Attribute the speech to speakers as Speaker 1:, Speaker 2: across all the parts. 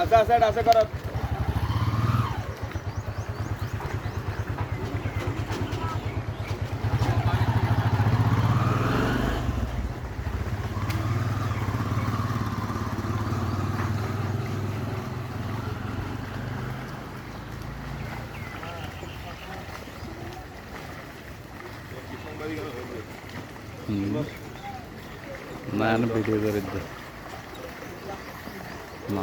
Speaker 1: असा असा असे करत
Speaker 2: बस नाही भेट मा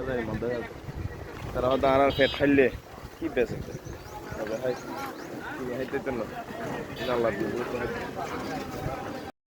Speaker 2: আমরা জানি বন্ধ হয়ে যাবে তারা হয়তো আর পেট খাইলে কি বেঁচে খাইতে না আল্লাহ